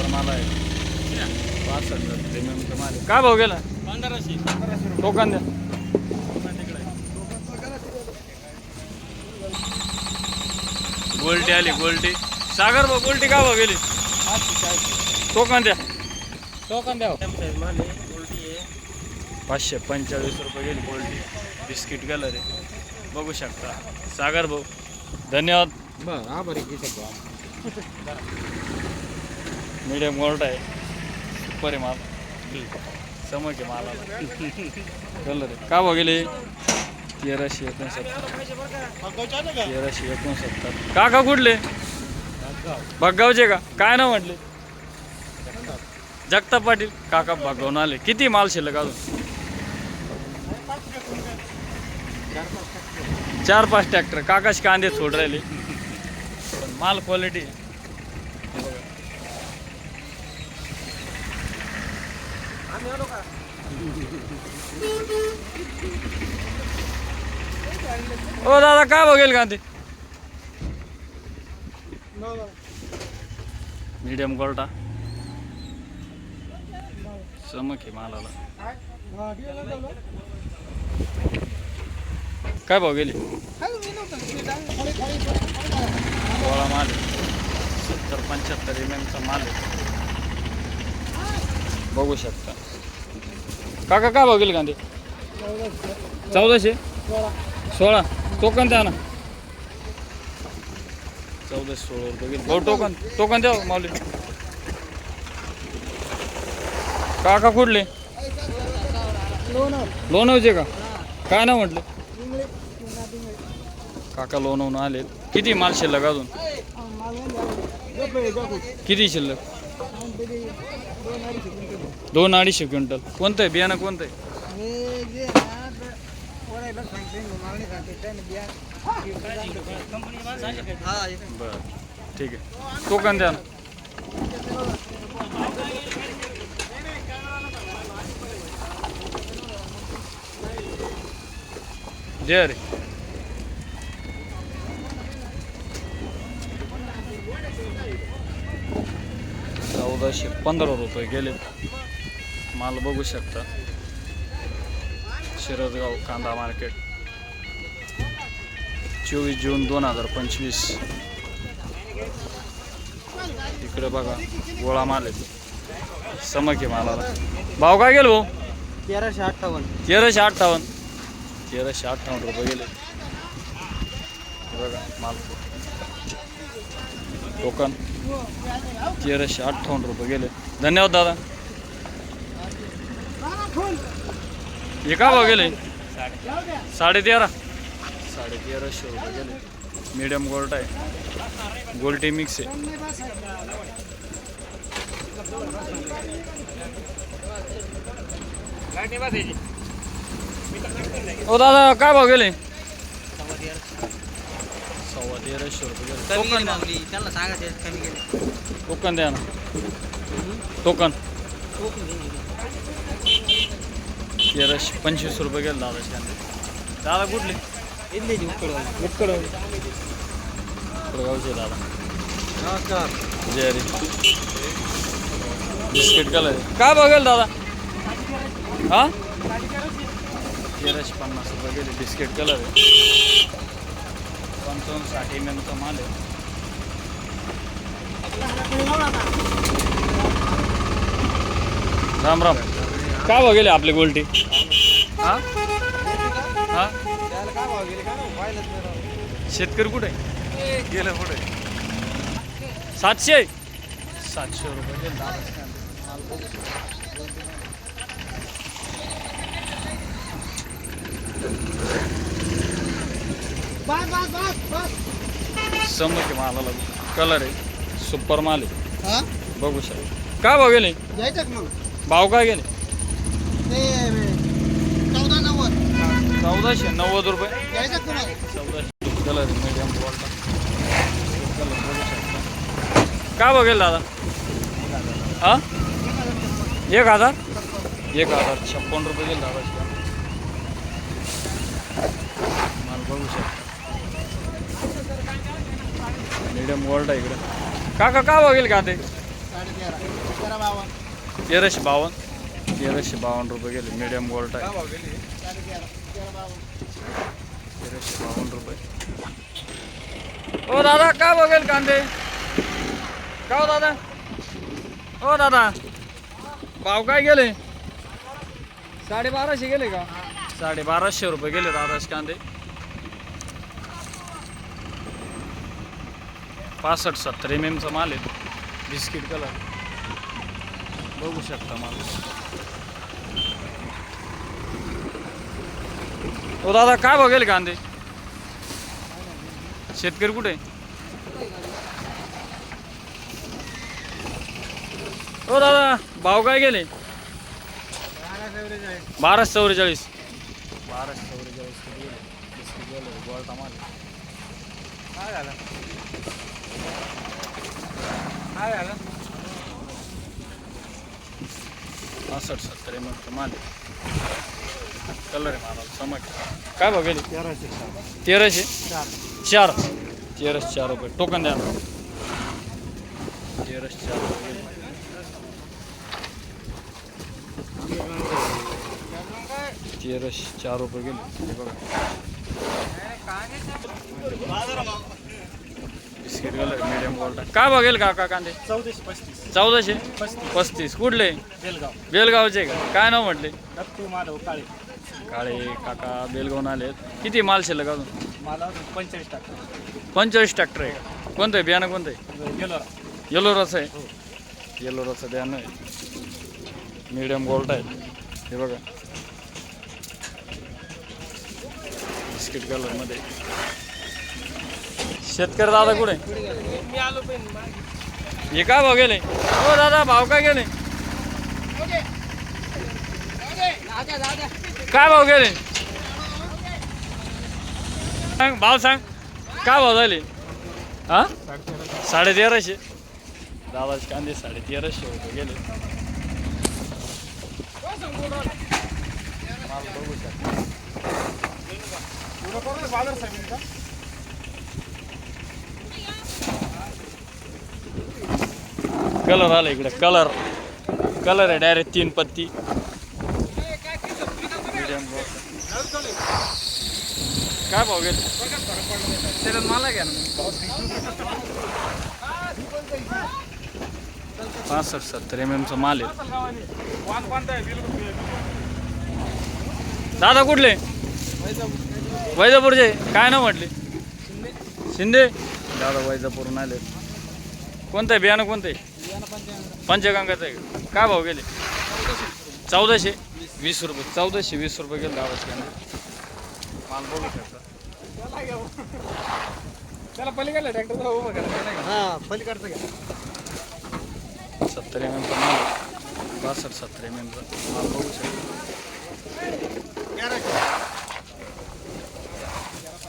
Super माल आहे पाच हजार प्रीमियमचा माल आहे काय भाव गेला? पंधराशे. टोकन द्या. गोल्टी आली गोल्टी. सागर भाऊ गोल्टी का भाव गेली? टोकन द्या. टोकन द्या माल आहे उलटी आहे पाचशे पंचेचाळीस रुपये गेली गोल्टी. बिस्किट कलर आहे बघू शकता. सागर भाऊ धन्यवाद. बरं हा बरं घेऊ शकतो मीडियम गोल्ड आहे. सुपर आहे माल. चमक आहे मालाला कलर आहे. का बघेले तेराशे एकोणसत्तर. तेराशे एकोणसत्तर. काका कुठले? भगावचे का? काय ना म्हटले? जगताप पाटील. काका भगवून आले. किती माल शिल्लक अजून? चार पाच ट्रॅक्टर काकाश कांदे सोड राहिले. पण माल क्वालिटी ओ दादा काय बघेल ते मीडियम गोल्टा चमक आहे मालाला. काय भाव गेली? गोळा माल सत्तर पंच्याहत्तर एम एमचा माल आहे. बघू शकता. काका काय भाव गेली कांदे? चौदाशे? सोळा. टोकन द्या ना चौदाशे सोळा रुपये भाऊ टोकन टोकन द्या माऊली. काका कुठले? लोणवचे का? काय ना म्हटलं? काका लोणवून आले किती माल शिल्लक अजून? किती शिल्लक? दोन अडीचशे क्विंटल. कोणतं आहे? बियाणं कोणतं आहे? बरं. ठीक आहे. टोकन द्या ना. जय रे चौदाशे पंधरा रुपये गेले. माल बघू शकता. शिरदगाव कांदा मार्केट चोवीस जून दोन हजार पंचवीस. इकडे बघा गोळा माल आहे. समक आहे मालाला. भाव काय गेलो? भाऊ तेराशे अठ्ठावन्न. तेराशे अठ्ठावन्न. तेराशे अठ्ठावन्न रुपये गेले. बघा माल. टोकन. तेराशे अठ्ठावन्न रुपये गेले. धन्यवाद दादा. हे का भाव गेले? साडे तेरा साडे तेराशे रुपये गेले. मीडियम गोल्ट आहे. गोल्टी मिक्स आहे. ओ दादा काय भाव गेले? सव्वा तेराशे रुपये गेले. टोकन. त्यांना सांगा कमी टोकन द्या ना. टोकन तेराशे पंचवीस रुपये गेले दादाचे कांदे दादा कुठले? इथले उकड उकड गावचे दादा. नमस्कार जय बिस्किट कलर काय बघेल दादा? हा? तेराशे पन्नास रुपये गेले. बिस्किट कलर आहे पंचावन्न साठ एम एमचा माल आहे. राम राम. काय बघेल आपले गोल्टी? हा? हा? भाव गेले शेतकरी कुठे? आहे? गेलं कुठे? सातशे? सातशे रुपये गेले. आहे मालाला कलर आहे. सुपर माल आहे. हा? बघू शकता. काय भाव गेले? का मग. भाव काय गेले? ते चौदा नव्वद. चौदाशे नव्वद रुपये. का तुम्हाला. चौदाशे कलर आहे मीडियम कलर बघू शकता काय बघेल दादा? हा? एक हजार? एक हजार छप्पन रुपये गेले दादाचे. माल बघू शकता. मीडियम वर्ल्ड आहे इकडे. काका का बघेल का ते? तेराशे बावन्न तेराशे बावन्न रुपये गेले. मिडियम गोल्ड आहे. तेराशे बावन्न रुपये. ओ दादा काय बघेल कांदे? का हो दादा? ओ दादा भाव काय गेले? साडेबाराशे गेले का? साडेबाराशे रुपये गेले दादाचे कांदे. पासष्ट सत्तर एम एमचा माल आहे. बिस्किट कलर बघू शकता माल. ओ दादा काय बघेल कांदे? शेतकरी कुठे? ओ दादा भाव काय गेले? बाराशे चौवेचाळीस. बाराशे चौवेचाळीस पासष्ट सत्तर एम माल कलर आहे माला समज काय भाव गेले? तेराशे. तेराशे? चार. चार. तेराशे चार रुपये. टोकन द्या ना. तेराशे चार रुपये गेले. तेराशे चार रुपये गेले. हे बघा. कलर मीडियम गोल्ड काय बघेल काका कांदे? चौदाशे पस्तीस. चौदाशे? पस्तीस. पस्तीस. कुठले? बेलगाव. बेलगावचे का? काय नाव म्हटले? दत्तू माधव काळे. काळे काका बेलगावून आलेत. किती माल शिल्लक अजून? मला पंचेचाळीस टाका पंचेचाळीस ट्रॅक्टर आहे का? कोणतं आहे? बियाणं कोणतं आहे? गेलो येलो रस आहे? येलो रस बियाणं आहे. मीडियम गोल्ड आहे. हे बघा. बिस्किट कलरमध्ये शेतकरी दादा कुठे? मी आलो पण हे काय भाव गेले? हो दादा भाव काय गेले? काय भाव गेले? सांग भाव सांग. काय भाव झाले? हा? साडे तेराशे दादाचे कांदे साडे तेराशे रुपये गेले. बघू शकता. कलर आला इकडे. कलर कलर आहे डायरेक्ट तीन पत्ती. काय भाव मला घ्या ना. पासष्ट सत्तर एम एमचा माल आहे. दादा कुठले? वैजापूरचे. काय नाव म्हटले? शिंदे. दादा वैजापूरून आले. कोणतं आहे? बियाणं कोणतं आहे? पंचगंगाचं आहे का? काय भाव गेले? चौदाशे. वीस रुपये. चौदाशे वीस रुपये गेले दावाचे कांदे माल बघू शकता. त्याला पलीकडे ट्रॅक्टर उभं करा हा पलीकडचं घ्या. सत्तर एम एमचा माल. बासष्ट सत्तर एम एमचा माल बघू शकता.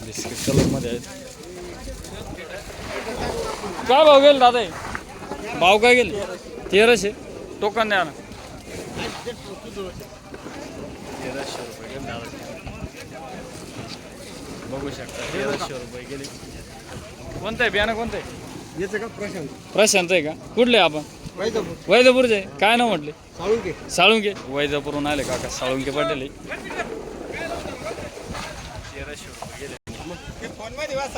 बिस्किट कलरमध्ये आहेत. काय भाव गेले दादा हे? भाव काय गेले? तेराशे. टोकन द्या ना. तेराशे रुपये बघू शकता तेराशे रुपये गेले. कोणतं आहे? बियाणं कोणतं आहे? याचं का? प्रशांत. प्रशांत आहे का? कुठले आपण? वैजापूर. वैजापूरचे काय नाव म्हटले? घे साळुंके. वैजापूरहून आले काका साळुंके पाटील आहे.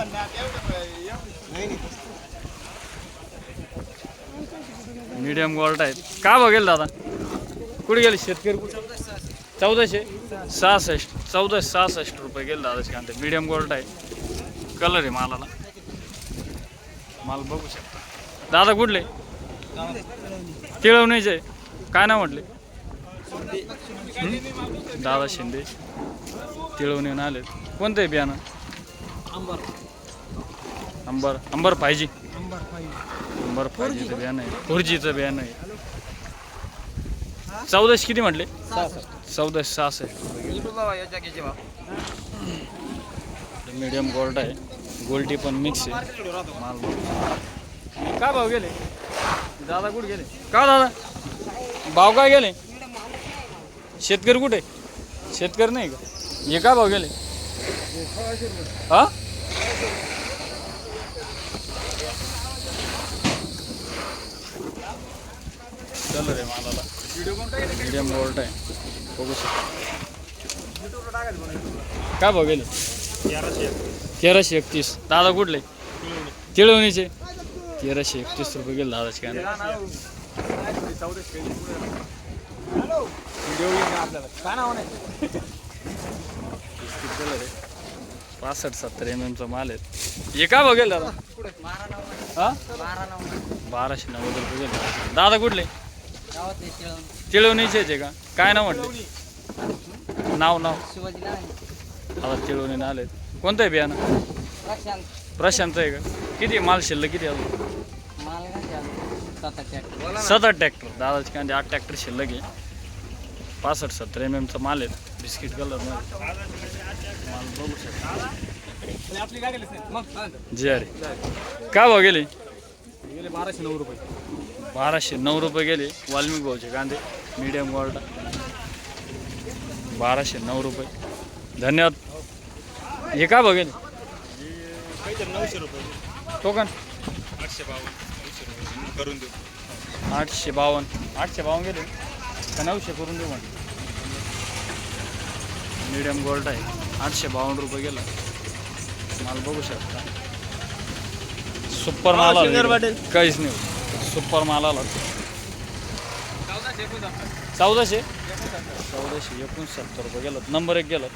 ना नाही नाही. मीडियम गोल्ड आहेत. काय बघेल दादा? कुठे गेले? शेतकरी कुठे? चौदाशे? सहासष्ट. चौदाशे सहासष्ट रुपये गेले दादाचे कांदे. मीडियम गोल्ड आहे. कलर आहे मालाला. माल बघू शकता. दादा कुठले? तिळवणीचे काय नाव म्हटले? दादा शिंदे. तिळवणीहून आले कोणतं आहे बियाणं? अंबर. अंबर. अंबर पाहिजे. अंबर पाहिजेचं बियाणं आहे. खुर्जीचं बियाणं आहे. चौदाशे किती म्हटले? चौदाशे सहासष्ट. मीडियम गोल्ड आहे. गोल्डी पण मिक्स आहे. माल. काय भाव गेले? दादा कुठे गेले? का दादा? भाव काय गेले? शेतकरी कुठे? शेतकरी नाही का? हे काय भाव गेले? हा? कलर आहे मालाला मीडियम गोल्ड आहे. बघू शकतो. काय भाव गेले? तेराशे एकतीस. दादा कुठले? तिळवणीचे. तेराशे एकतीस रुपये गेले दादाचे काय नाही पासष्ट सत्तर एम एमचा माल आहे. हे काय बघेल दादा? हा? बाराशे नव्वद रुपये गेले. दादा कुठले? तिळवणीचेच आहे का? काय नाव म्हटले? नाव नाव. आता तिळवणी आले कोणतं आहे बियाणं? प्रशांत. आहे का? किती माल शिल्लक? किती अजून? सात आठ ट्रॅक्टर. दादाचे कांदे आठ ट्रॅक्टर शिल्लक आहे. पासष्ट सत्तर एम एमचा माल आहे. बिस्किट कलर माल बघू शकता. जी अरे काय भाव गेले? गेले बाराशे नऊ रुपये. बाराशे नऊ रुपये गेले. वाल्मिक भाऊचे कांदे मीडियम गोल्ड बाराशे नऊ रुपये. धन्यवाद. हे गेले काहीतरी नऊशे रुपये टोकन. आठशे बावन्न. करून देऊ आठशे बावन्न आठशे बावन्न गेले. का नऊशे करून देऊ म्हणे. मीडियम गोल्ड आहे. आठशे बावन्न रुपये गेला. माल बघू शकता. सुपर माल. काहीच नाही. सुपर माल आला. चौदाशे चौदाशे? एकोणसत्तर रुपये गेला नंबर एक गेला